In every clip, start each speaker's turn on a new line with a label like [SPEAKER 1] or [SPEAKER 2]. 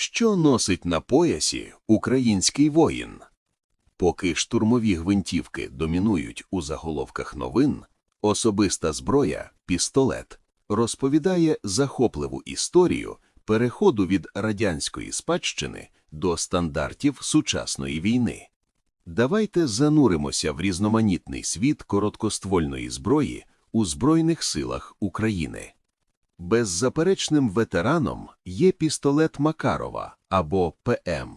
[SPEAKER 1] Що носить на поясі український воїн? Поки штурмові гвинтівки домінують у заголовках новин, особиста зброя, пістолет, розповідає захопливу історію переходу від радянської спадщини до стандартів сучасної війни. Давайте зануримося в різноманітний світ короткоствольної зброї у Збройних силах України. Беззаперечним ветераном є пістолет Макарова або ПМ.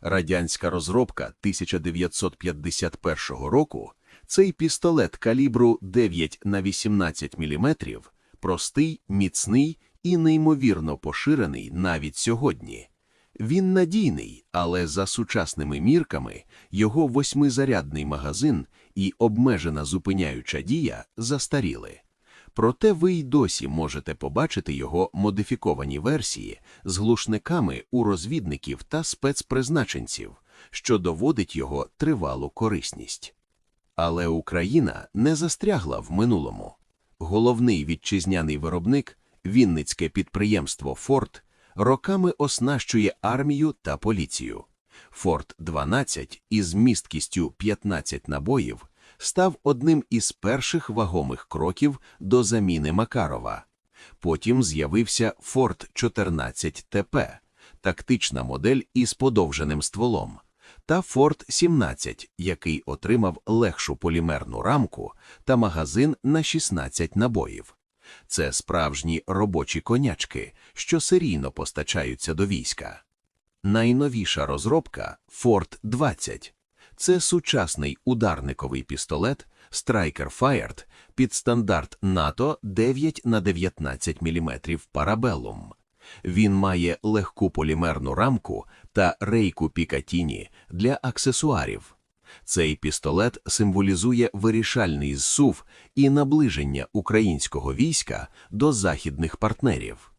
[SPEAKER 1] Радянська розробка 1951 року цей пістолет калібру 9 на 18 мм простий, міцний і неймовірно поширений навіть сьогодні. Він надійний, але за сучасними мірками його восьмизарядний магазин і обмежена зупиняюча дія застаріли. Проте ви й досі можете побачити його модифіковані версії з глушниками у розвідників та спецпризначенців, що доводить його тривалу корисність. Але Україна не застрягла в минулому. Головний вітчизняний виробник, Вінницьке підприємство Форт, роками оснащує армію та поліцію. Форт 12 із місткістю 15 набоїв став одним із перших вагомих кроків до заміни Макарова. Потім з'явився Форт 14 ТП, тактична модель із подовженим стволом, та Форт 17, який отримав легшу полімерну рамку та магазин на 16 набоїв. Це справжні робочі конячки, що серійно постачаються до війська. Найновіша розробка Форт 20 це сучасний ударниковий пістолет Striker Fired під стандарт НАТО 9 на 19 мм Parabellum. Він має легку полімерну рамку та рейку Пікатіні для аксесуарів. Цей пістолет символізує вирішальний зсув і наближення українського війська до західних партнерів.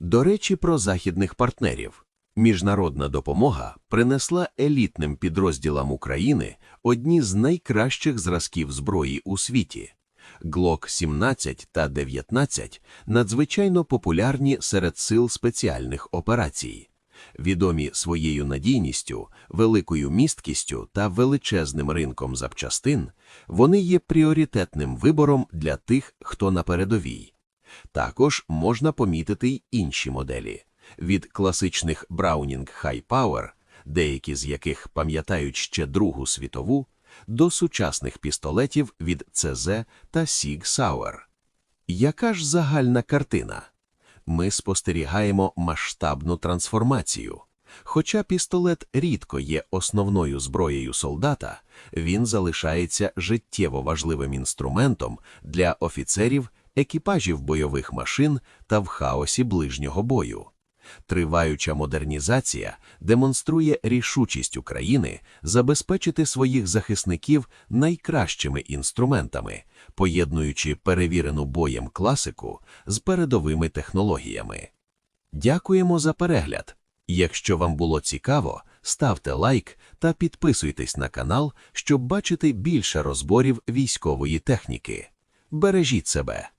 [SPEAKER 1] До речі, про західних партнерів. Міжнародна допомога принесла елітним підрозділам України одні з найкращих зразків зброї у світі. Глок 17 та 19 надзвичайно популярні серед сил спеціальних операцій. Відомі своєю надійністю, великою місткістю та величезним ринком запчастин, вони є пріоритетним вибором для тих, хто на передовій. Також можна помітити й інші моделі від класичних Browning High Power, деякі з яких пам'ятають ще Другу світову, до сучасних пістолетів від CZ та Sig Sauer. Яка ж загальна картина? Ми спостерігаємо масштабну трансформацію. Хоча пістолет рідко є основною зброєю солдата, він залишається життєво важливим інструментом для офіцерів, екіпажів бойових машин та в хаосі ближнього бою. Триваюча модернізація демонструє рішучість України забезпечити своїх захисників найкращими інструментами, поєднуючи перевірену боєм класику з передовими технологіями. Дякуємо за перегляд. Якщо вам було цікаво, ставте лайк та підписуйтесь на канал, щоб бачити більше розборів військової техніки. Бережіть себе!